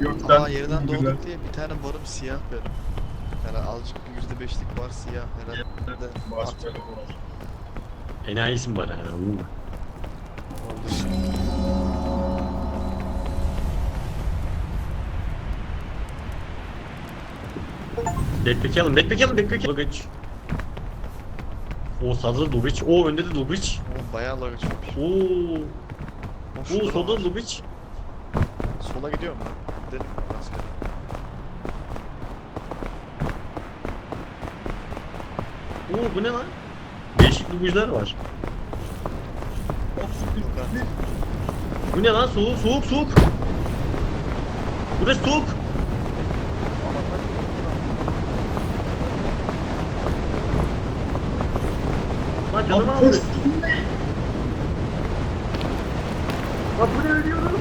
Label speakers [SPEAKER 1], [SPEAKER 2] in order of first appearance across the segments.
[SPEAKER 1] Gökten
[SPEAKER 2] yeniden
[SPEAKER 1] indiler.
[SPEAKER 2] doğduk diye bir tane varım siyah benim. Yani azıcık yüzde beşlik var siyah herhalde.
[SPEAKER 1] Başka bir var.
[SPEAKER 3] Enayisin bana anladın mı?
[SPEAKER 2] Oldu.
[SPEAKER 3] Backpack'i alın, backpack'i alın, backpack'i alın. Luggage. O sağda da luggage. O önde de luggage.
[SPEAKER 2] O bayağı lag açmış.
[SPEAKER 3] Oo.
[SPEAKER 2] O
[SPEAKER 3] Oo solda
[SPEAKER 2] var. Sola gidiyor mu? Gidelim rastgele.
[SPEAKER 3] Oo bu ne lan? Değişik luggage'lar var. Bu ne lan? Soğuk, soğuk, soğuk. Burası soğuk. Lan canım aldı. Lan bu ne ölüyorum?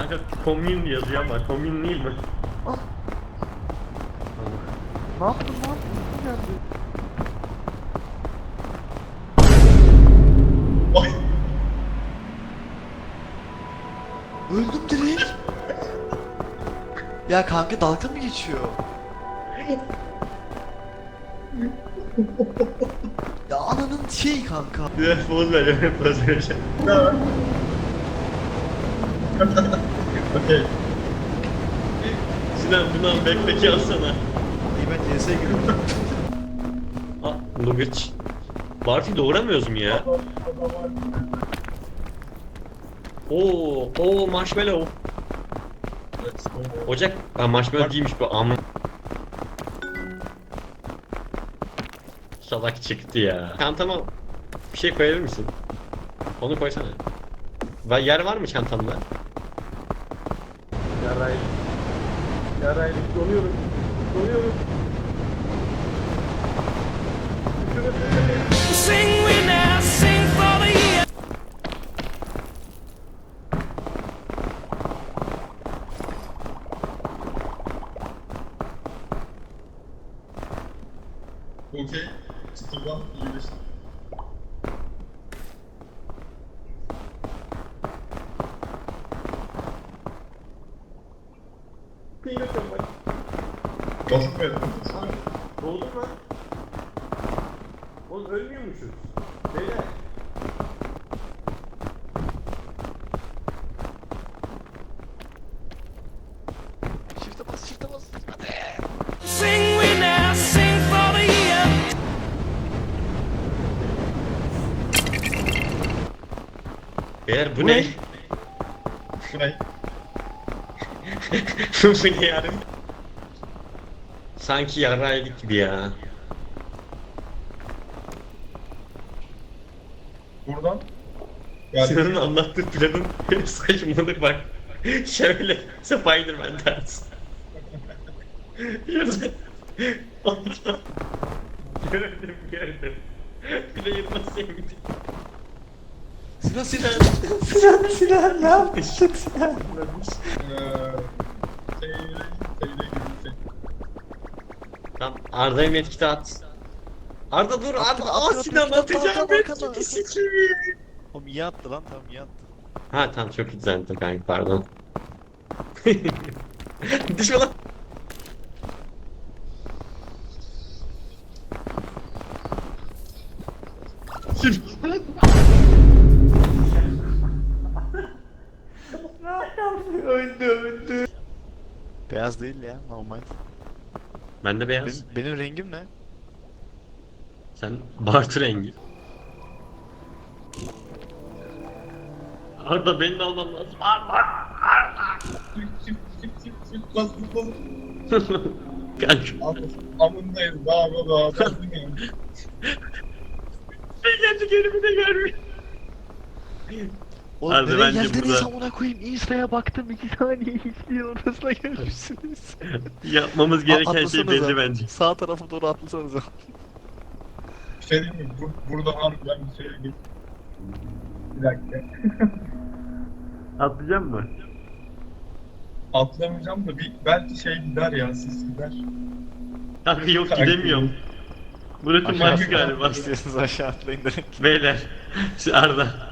[SPEAKER 3] Kanka komün yazıyor ama komün değil mi?
[SPEAKER 2] Ne yaptın lan? Nasıl geldi?
[SPEAKER 1] Ay.
[SPEAKER 2] Öldüm direkt. ya kanka dalga mı geçiyor? ya ananın şey kanka.
[SPEAKER 3] Biraz poz veriyorum, poz vereceğim.
[SPEAKER 1] Okey.
[SPEAKER 3] Sinan bundan backpack'i alsana.
[SPEAKER 2] İyi ben CS'e giriyorum.
[SPEAKER 3] Ah, Luggage. Barfi doğramıyoruz mu ya? Oo, oo marshmallow. Ocak, ha marshmallow değilmiş bu ama. Salak çıktı ya. Çantama bir şey koyabilir misin? Onu koysana. Yer var mı çantamda? Yaraylık. Yaraylık donuyorum. Donuyorum.
[SPEAKER 4] Sing we now, sing
[SPEAKER 1] Basıp mı yapıyorsun?
[SPEAKER 3] Doldu mu? Oğlum ölmüyormuşuz. Beyler.
[SPEAKER 2] Shift'e bas, shift'e bas. Hadi.
[SPEAKER 4] Sing we now, sing for the year.
[SPEAKER 3] Bu
[SPEAKER 1] Bu
[SPEAKER 3] ne?
[SPEAKER 1] ne? Şurayı.
[SPEAKER 3] Ne yarım? Sanki yaraydık gibi ya.
[SPEAKER 1] Buradan. Yani
[SPEAKER 3] Sinan'ın anlattığı planın saçmalık bak. Şöyle Spider-Man tarzı. Şöyle. gördüm gördüm. Play'ı nasıl sevdim.
[SPEAKER 2] Sinan Sinan.
[SPEAKER 3] Sinan Sinan ne yapmışsın Sinan? Tamam Arda'ya medkit at. Arda dur Arda. Aa
[SPEAKER 2] attım,
[SPEAKER 3] Sinan
[SPEAKER 2] attım,
[SPEAKER 3] atacağım
[SPEAKER 2] attım, attım,
[SPEAKER 3] medkiti
[SPEAKER 2] attım.
[SPEAKER 3] sikimi.
[SPEAKER 2] Oğlum iyi attı lan tamam iyi attı.
[SPEAKER 3] Ha tamam çok güzeldi kanka pardon. Düşme lan. öldü öldü.
[SPEAKER 2] Beyaz değil ya normal.
[SPEAKER 3] Ben de beyaz.
[SPEAKER 2] Benim, benim rengim ne?
[SPEAKER 3] Sen Bartu rengi. Arda beni de alman lazım. Arda.
[SPEAKER 1] Çık çık çık çık çık bas bas.
[SPEAKER 3] Kanka.
[SPEAKER 1] Amındayız daha daha daha.
[SPEAKER 3] Ben kendi kendimi de görmüyorum.
[SPEAKER 2] Oğlum
[SPEAKER 3] Arda,
[SPEAKER 2] nereye
[SPEAKER 3] bence
[SPEAKER 2] geldiniz
[SPEAKER 3] burada-
[SPEAKER 2] amına koyayım Insta'ya baktım 2 saniye izliyor ortasına gelmişsiniz.
[SPEAKER 3] Yapmamız gereken şey
[SPEAKER 2] Atlasanıza.
[SPEAKER 3] belli bence.
[SPEAKER 2] Sağ tarafa doğru atlasanıza.
[SPEAKER 1] Bir şey diyeyim mi? Bur burada harbiden bir şey. Bir dakika.
[SPEAKER 3] Atlayacak mı?
[SPEAKER 1] Atlamayacağım da bir belki şey gider ya sis gider.
[SPEAKER 3] Kanka yok gidemiyorum. Burası
[SPEAKER 2] Aşağı
[SPEAKER 3] maç galiba.
[SPEAKER 2] İstiyorsanız aşağı atlayın direkt.
[SPEAKER 3] Beyler. Arda.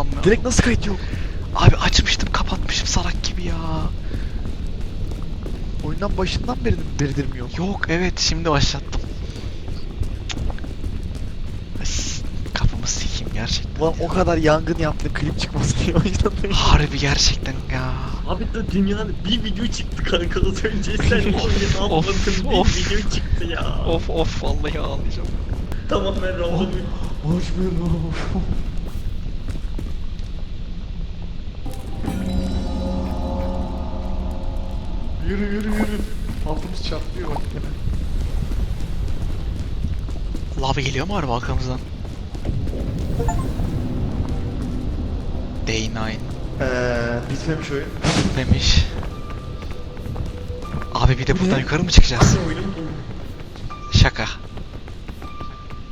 [SPEAKER 5] Anlıyorum.
[SPEAKER 2] Direkt nasıl kayıt yok?
[SPEAKER 5] Abi açmıştım kapatmışım salak gibi ya.
[SPEAKER 2] Oyundan başından beri beridir mi yok?
[SPEAKER 5] Evet şimdi başlattım. Kafamı sikeyim gerçekten.
[SPEAKER 2] Ulan o kadar yangın yaptı klip çıkmasın diye o yüzden
[SPEAKER 5] Harbi gerçekten ya.
[SPEAKER 3] Abi de dünyanın bir video çıktı kanka az önce sen oyunu bir
[SPEAKER 5] of.
[SPEAKER 3] video çıktı ya.
[SPEAKER 5] Of of vallahi ağlayacağım.
[SPEAKER 3] Tamamen random.
[SPEAKER 2] Marshmallow. Yürü yürü yürü. Altımız çatlıyor bak gene.
[SPEAKER 5] Lava geliyor mu araba arkamızdan? Day 9
[SPEAKER 2] Eee bitmemiş oyun.
[SPEAKER 5] demiş. Abi bir de buradan yukarı mı çıkacağız?
[SPEAKER 3] Oyunum
[SPEAKER 5] Şaka.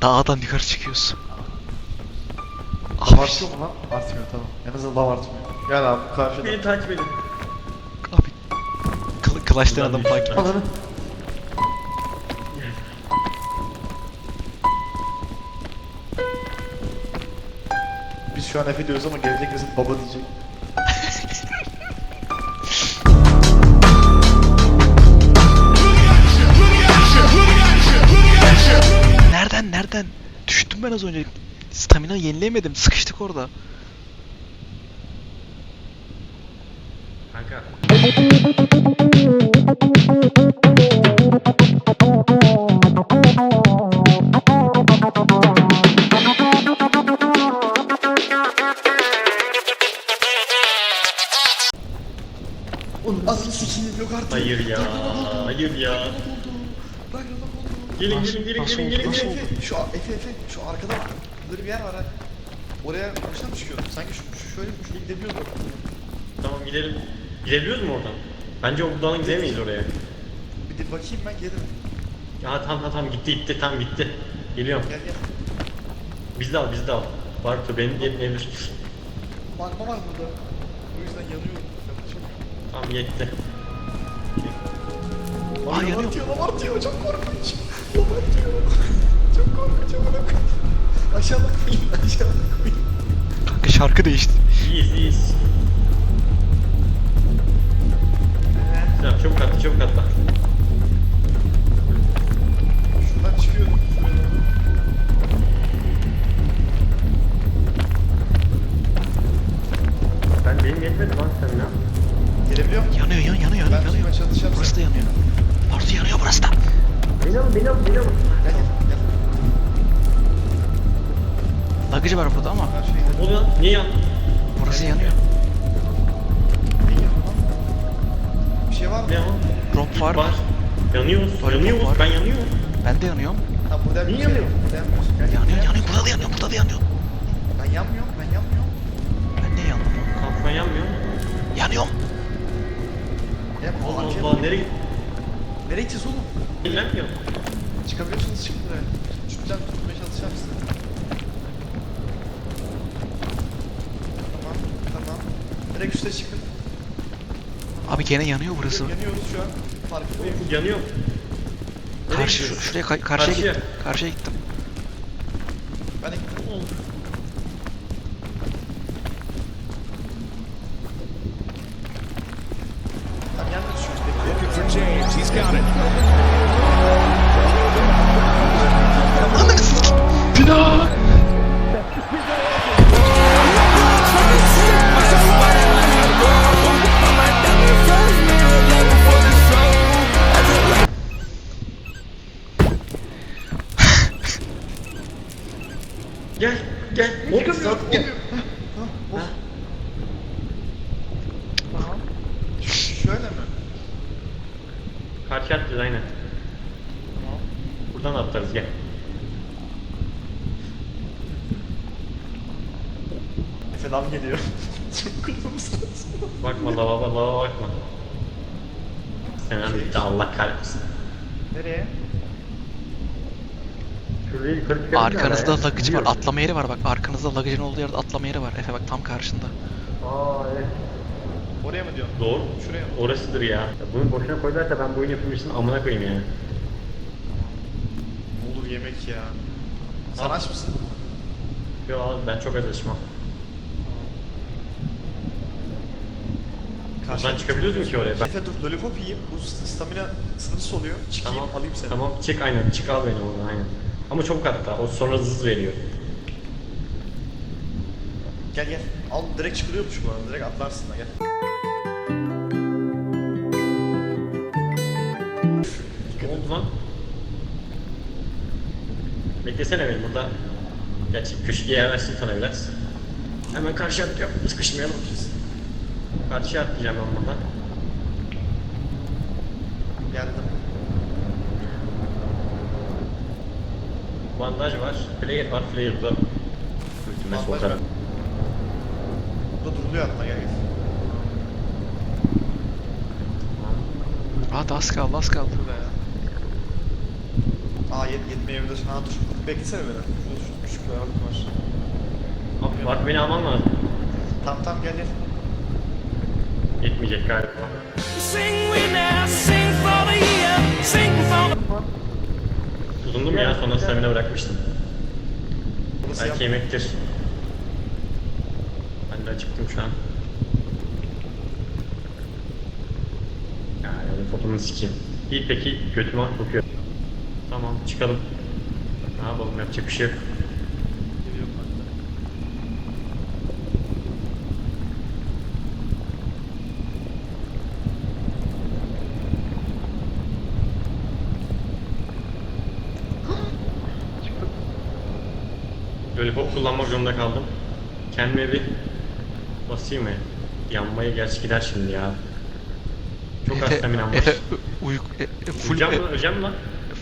[SPEAKER 5] Dağdan yukarı çıkıyoruz. Abi,
[SPEAKER 2] Artıyor mu lan? Artmıyor tamam. En azından lav artmıyor. Gel abi karşıda.
[SPEAKER 3] Beni takip edin.
[SPEAKER 5] Kılaçtan adam takip.
[SPEAKER 2] Ananı. Biz şu an Efe diyoruz ama gelecek nesil baba diyecek.
[SPEAKER 5] Nereden nereden? Düştüm ben az önce. Stamina yenileyemedim. Sıkıştık orada.
[SPEAKER 3] Kanka.
[SPEAKER 2] Oğlum asıl sikiyim yok artık.
[SPEAKER 3] Hayır ya. Hayır ya. Gelin gelin gelin
[SPEAKER 5] nasıl
[SPEAKER 3] gelin
[SPEAKER 5] oldu,
[SPEAKER 3] gelin.
[SPEAKER 5] nasıl
[SPEAKER 3] gelin.
[SPEAKER 5] oldu?
[SPEAKER 2] Şu Efe Efe şu arkada böyle bir yer var ha. Oraya baştan mı çıkıyordun? Sanki şu, şu şöyle şöyle gidebiliyordu.
[SPEAKER 3] Tamam gidelim. Gidebiliyoruz mu oradan? Bence oradan gidemeyiz oraya.
[SPEAKER 2] Bir de bakayım ben gelirim.
[SPEAKER 3] Ya tamam tamam tamam gitti gitti tamam gitti. Geliyorum.
[SPEAKER 2] Gel gel.
[SPEAKER 3] Biz de al biz de al. Var mı benim yetmeyebilir.
[SPEAKER 2] Magma var burada. O yüzden yanıyorum. Yaklaşamıyorum.
[SPEAKER 3] Tamam yetti.
[SPEAKER 5] Aa, yanıyor.
[SPEAKER 2] artıyor, lav artıyor. Çok korkunç. Lav artıyor. Çok korkunç. Amına koyayım. Aşağıda koyayım, aşağıda koyayım.
[SPEAKER 5] Kanka şarkı değişti.
[SPEAKER 3] İyiyiz iyiyiz. Tamam çabuk atla çabuk atla.
[SPEAKER 2] Şuradan çıkıyorum. Şuraya doğru.
[SPEAKER 3] Ben benim yetmedi lan sen ya.
[SPEAKER 2] Gelebiliyor musun?
[SPEAKER 5] Yanıyor yan yanıyor
[SPEAKER 2] Ben
[SPEAKER 5] yanıyor.
[SPEAKER 2] tutmaya çalışacağım
[SPEAKER 5] Burası da yanıyor. Burası yanıyor burası da.
[SPEAKER 3] Beni alın beni alın beni alın.
[SPEAKER 2] Gel gel gel.
[SPEAKER 5] Lagıcı var burada ama
[SPEAKER 2] Her şeyi
[SPEAKER 3] Ne oluyor? Niye yandın?
[SPEAKER 5] burası yanıyor.
[SPEAKER 2] Şey var mı?
[SPEAKER 3] Ne o?
[SPEAKER 5] Drop var mı?
[SPEAKER 3] Var. Yanıyoruz.
[SPEAKER 5] Var,
[SPEAKER 3] yanıyoruz.
[SPEAKER 5] var.
[SPEAKER 3] Ben yanıyorum.
[SPEAKER 5] Ben de yanıyorum.
[SPEAKER 2] Ha burada
[SPEAKER 3] Niye
[SPEAKER 2] bir şey yok.
[SPEAKER 3] yanıyor?
[SPEAKER 2] Burada yanmıyorsun. Gel, gel,
[SPEAKER 5] Yanıyor
[SPEAKER 2] gel.
[SPEAKER 5] yanıyor burada da yanıyor burada da yanıyor.
[SPEAKER 2] Ben yanmıyorum ben yanmıyorum.
[SPEAKER 5] Ben de yanıyorum.
[SPEAKER 3] Kanka ben yanmıyorum.
[SPEAKER 5] Yanıyorum.
[SPEAKER 2] Ya bu
[SPEAKER 3] Allah
[SPEAKER 2] arkaya
[SPEAKER 3] Allah
[SPEAKER 2] bak.
[SPEAKER 3] nereye
[SPEAKER 2] Nereye gideceğiz oğlum?
[SPEAKER 3] İlgilenmiyorum.
[SPEAKER 2] Çıkabiliyorsunuz çıkın buraya. Şuradan tutmaya çalışacağım sizi. Tamam tamam. Direkt üste çıkın.
[SPEAKER 5] Abi gene yanıyor burası.
[SPEAKER 2] Yanıyoruz şu an. Farkındayım.
[SPEAKER 3] Yanıyorum. Nereye
[SPEAKER 5] Karşı
[SPEAKER 3] gidiyoruz?
[SPEAKER 5] şuraya kay- karşıya
[SPEAKER 3] Karşıya.
[SPEAKER 5] gittim. Karşıya gittim.
[SPEAKER 2] Ben de gittim. Tamam yanmıyoruz şu.
[SPEAKER 4] Looking for James. He's got it.
[SPEAKER 3] Gel Buradan atlarız gel.
[SPEAKER 2] Efe lan geliyor. Çok kırmızısınız.
[SPEAKER 3] Bakma lava lava bakma. Sen bitti Allah kahretsin.
[SPEAKER 2] Nereye?
[SPEAKER 5] Arkanızda lagıcı var. Atlama yeri var bak. Arkanızda lagıcının olduğu yerde atlama yeri var. Efe bak tam karşında.
[SPEAKER 3] Aa evet.
[SPEAKER 2] Oraya mı diyorsun?
[SPEAKER 3] Doğru.
[SPEAKER 2] Şuraya mı?
[SPEAKER 3] Orasıdır ya. ya. Bunu boşuna koyarlarsa ben bu oyun yapımcısının amına koyayım ya.
[SPEAKER 2] Yemek ya. Sen aç mısın?
[SPEAKER 3] Yo ben çok az açmam. Buradan çıkabiliyoruz mu ki oraya? Ben...
[SPEAKER 2] Efe dur lollipop yiyeyim. Bu stamina sınırsız oluyor. Çıkayım
[SPEAKER 3] Tamam.
[SPEAKER 2] alayım seni.
[SPEAKER 3] Tamam çık aynen çık al beni oradan aynen. Ama çok hatta o sonra hız veriyor.
[SPEAKER 2] Gel gel. Al direkt çıkılıyormuş bu arada. Direkt atlarsın da gel.
[SPEAKER 3] Beklesene beni burada. Gerçi köşeye yerleştim sana biraz. Hemen karşıya atlıyorum. Sıkışmayalım. Karşıya atlayacağım ben buradan.
[SPEAKER 2] Geldim.
[SPEAKER 3] Bandaj var. Player var. Player da. Ultime
[SPEAKER 2] Bandaj
[SPEAKER 3] sokarım.
[SPEAKER 2] var. Burada duruluyor hatta gel gel.
[SPEAKER 5] Aa da az kaldı az kaldı.
[SPEAKER 2] Burada ya. Aa yet yetmeyebilir. Ha dur. Beklesene beni. Şurada şu küçük bir ağırlık var.
[SPEAKER 3] Abi bak beni alman lazım.
[SPEAKER 2] Tamam tamam gel gel.
[SPEAKER 3] Yetmeyecek galiba.
[SPEAKER 4] Sing we now, sing for the year, sing for the
[SPEAKER 3] Uzundum ya sonra stamina bırakmıştım.
[SPEAKER 2] Burası
[SPEAKER 3] Belki
[SPEAKER 2] yap.
[SPEAKER 3] yemektir. Ben de acıktım şu an. Yani fotoğrafını sikeyim. İyi peki götüme kokuyor. Tamam çıkalım. Ne yapalım yapacak bir şey yok. Lollipop kullanmak zorunda kaldım. Kendime bir basayım mı? Yanmaya gerçi gider şimdi ya. Çok az staminam var.
[SPEAKER 5] Uyku e, e, full
[SPEAKER 3] Öleceğim
[SPEAKER 5] e,
[SPEAKER 3] lan?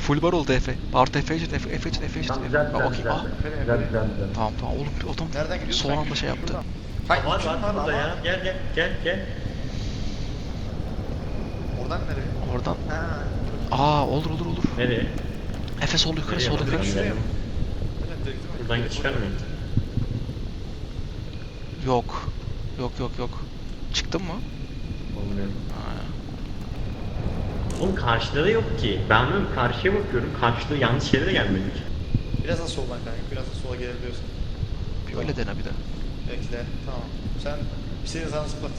[SPEAKER 5] Full bar oldu Efe. Artı Efe için Efe Efe için Efe için. Efe. Aa, okey. Ah,
[SPEAKER 3] güzel, güzel, güzel.
[SPEAKER 5] tamam tamam oğlum adam
[SPEAKER 2] Nereden gidiyorsun?
[SPEAKER 5] son anda şey yaptı.
[SPEAKER 2] Hayır,
[SPEAKER 3] Var var burada ya. Gel gel gel gel.
[SPEAKER 2] Oradan nereye?
[SPEAKER 5] Oradan.
[SPEAKER 2] Ha.
[SPEAKER 5] Aa olur olur olur.
[SPEAKER 3] Nereye?
[SPEAKER 5] Efe sol yukarı sol yukarı.
[SPEAKER 2] Şuraya mı?
[SPEAKER 3] Buradan çıkar mıyım?
[SPEAKER 5] Yok. Yok yok yok. Çıktın mı?
[SPEAKER 3] Olmuyor.
[SPEAKER 5] Ha.
[SPEAKER 3] Oğlum karşıda da yok ki. Ben diyorum karşıya bakıyorum. Karşıda yanlış yere de gelmedik.
[SPEAKER 2] Biraz da soldan kanka. Biraz da sola gelebiliyorsun.
[SPEAKER 5] Bir öyle dene bir de.
[SPEAKER 2] Bekle. Tamam. Sen bir seni sana zıplat.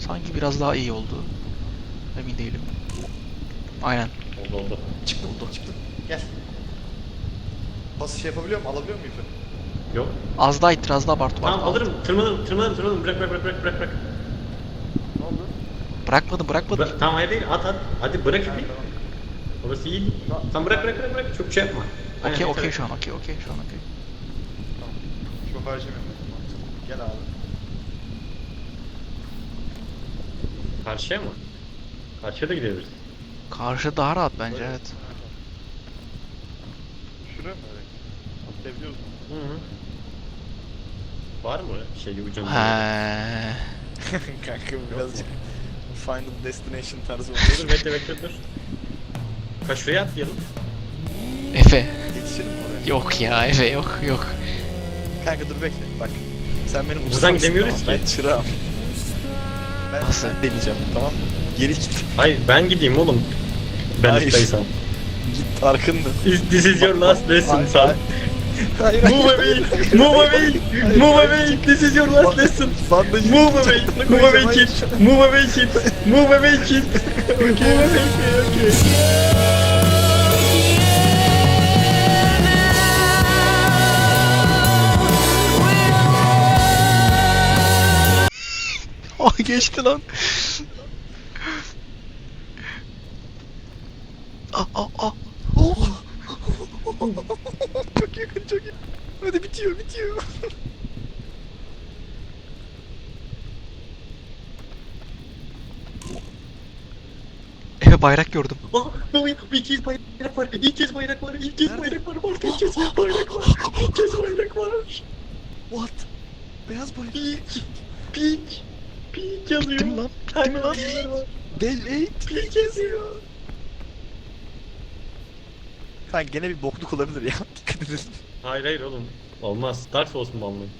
[SPEAKER 5] Sanki biraz daha iyi oldu. Emin değilim. Aynen.
[SPEAKER 3] Oldu oldu.
[SPEAKER 2] Çıktım. Oldu. Çıktım. Gel. Bası şey yapabiliyor mu? Alabiliyor mu ipi?
[SPEAKER 3] Yok.
[SPEAKER 5] Az daha ittir az daha abart.
[SPEAKER 3] Tamam alırım. Tırmanırım tırmanırım tırmanırım. Bırak bırak bırak bırak bırak.
[SPEAKER 5] Bırakmadım bırakmadım.
[SPEAKER 3] Bırak. Tamam hayır değil at at. Hadi bırak ipi.
[SPEAKER 2] tamam.
[SPEAKER 3] Orası iyi. Sen bırak bırak bırak bırak. Çok şey yapma. Aynen,
[SPEAKER 5] Okey
[SPEAKER 3] yeter.
[SPEAKER 5] okey şu an okey okey şu an okey.
[SPEAKER 2] Tamam. Çok harcamıyorum. Gel abi.
[SPEAKER 3] Karşıya mı? Karşıya da gidebiliriz.
[SPEAKER 5] Karşı daha rahat bence evet.
[SPEAKER 2] Şuraya mı öyle? Atlayabiliyor musun?
[SPEAKER 3] Hı hı. Var mı şey ucunda?
[SPEAKER 5] He.
[SPEAKER 2] kanka birazcık Final Destination tarzı
[SPEAKER 3] Dur bekle bekle dur. Kaç şuraya atlayalım.
[SPEAKER 5] Efe.
[SPEAKER 2] Yetişelim mi oraya?
[SPEAKER 5] Yok ya Efe yok yok.
[SPEAKER 2] Kanka dur bekle bak. Sen benim
[SPEAKER 3] Buradan
[SPEAKER 2] ustamsın,
[SPEAKER 3] gidemiyoruz
[SPEAKER 2] tamam.
[SPEAKER 3] ki.
[SPEAKER 2] Ben çırağım. Ben
[SPEAKER 5] Nasıl?
[SPEAKER 2] deneyeceğim tamam mı? Geri git.
[SPEAKER 3] Hayır ben gideyim oğlum. Ben
[SPEAKER 2] Hayır.
[SPEAKER 3] ustaysam.
[SPEAKER 2] Git arkında.
[SPEAKER 3] This, is your last lesson son.
[SPEAKER 2] Hayır. Hayır.
[SPEAKER 3] Move away! Move away! Move away! This is your last lesson!
[SPEAKER 2] Bandajı
[SPEAKER 3] Move away! Move away kid! Move away kid! Move away kid! Move away kid! Okay.
[SPEAKER 5] Ah geçti lan. Ah ah ah. Oh.
[SPEAKER 2] çok yakın çok yakın. Hadi bitiyor bitiyor.
[SPEAKER 5] Efe bayrak gördüm.
[SPEAKER 3] No, ilk kez bayrak var, ilk kez bayrak var, ilk kez bayrak var, var, ilk kez bayrak var, ilk kez bayrak var.
[SPEAKER 2] What? Beyaz bayrak.
[SPEAKER 3] Peak, peak, peak yazıyor.
[SPEAKER 5] Bitti mi lan? Bitti mi lan?
[SPEAKER 2] Del 8.
[SPEAKER 3] Peak yazıyor.
[SPEAKER 2] Kanka gene bir bokluk olabilir ya. Dikkat edin.
[SPEAKER 3] Hayır hayır oğlum. Olmaz. Dark Souls mu banlayın?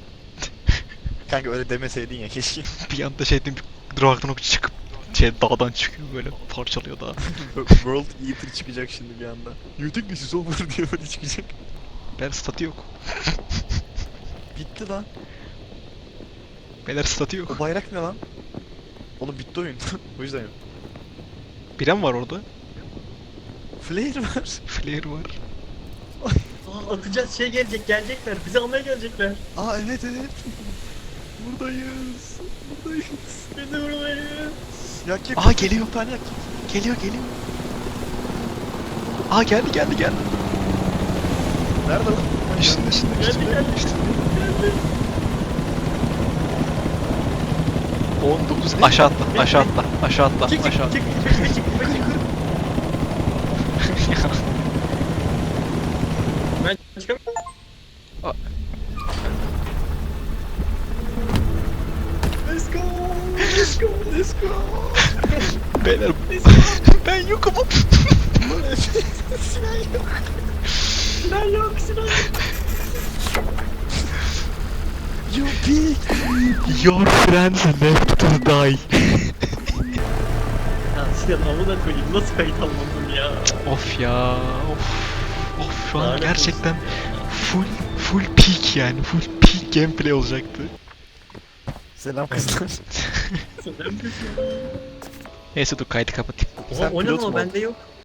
[SPEAKER 2] Kanka öyle demeseydin ya keşke.
[SPEAKER 5] Bir anda şeyden bir Ragnarok çıkıp şey dağdan çıkıyor böyle parçalıyor dağı.
[SPEAKER 2] World Eater çıkacak şimdi bir anda. You think this is over diye böyle çıkacak.
[SPEAKER 5] Beyler statü yok.
[SPEAKER 2] Bitti lan.
[SPEAKER 5] Beyler statü
[SPEAKER 2] O
[SPEAKER 5] yok.
[SPEAKER 2] bayrak ne lan? Oğlum bitti oyun. o yüzden yok.
[SPEAKER 5] Biren var orada.
[SPEAKER 2] Flare var.
[SPEAKER 5] Flare var.
[SPEAKER 3] Atacağız şey gelecek gelecekler. Bizi almaya gelecekler.
[SPEAKER 2] Aa evet evet. Buradayız. Buradayız.
[SPEAKER 3] Bizi vurmayın.
[SPEAKER 2] Yak yak.
[SPEAKER 5] Aa, geliyor.
[SPEAKER 2] Yak.
[SPEAKER 5] Geliyor geliyor. Aa geldi geldi geldi.
[SPEAKER 2] Nerede lan?
[SPEAKER 5] Üstünde üstünde
[SPEAKER 3] Geldi
[SPEAKER 5] üstünde.
[SPEAKER 3] geldi. Geldi.
[SPEAKER 5] 19 aşağı atla aşağı atla aşağı atla
[SPEAKER 3] Çık çık
[SPEAKER 5] aşağı
[SPEAKER 3] çık
[SPEAKER 5] atla.
[SPEAKER 3] çık çık çık çık.
[SPEAKER 5] Beyler ben yokum.
[SPEAKER 2] Sinan yok.
[SPEAKER 3] Sinan yok Sinan yok.
[SPEAKER 2] You pig.
[SPEAKER 5] Your friends left to die.
[SPEAKER 3] Ya Sinan amına koyayım nasıl kayıt almadın ya?
[SPEAKER 5] of ya of. Of şu an
[SPEAKER 3] Lanet
[SPEAKER 5] gerçekten full full peak yani full peak gameplay olacaktı.
[SPEAKER 2] Selam kızlar.
[SPEAKER 3] Sinan
[SPEAKER 5] Neyse dur kaydı kapatayım.
[SPEAKER 3] Oha
[SPEAKER 2] Sen
[SPEAKER 3] o ne
[SPEAKER 2] pilot mu
[SPEAKER 3] bende yok.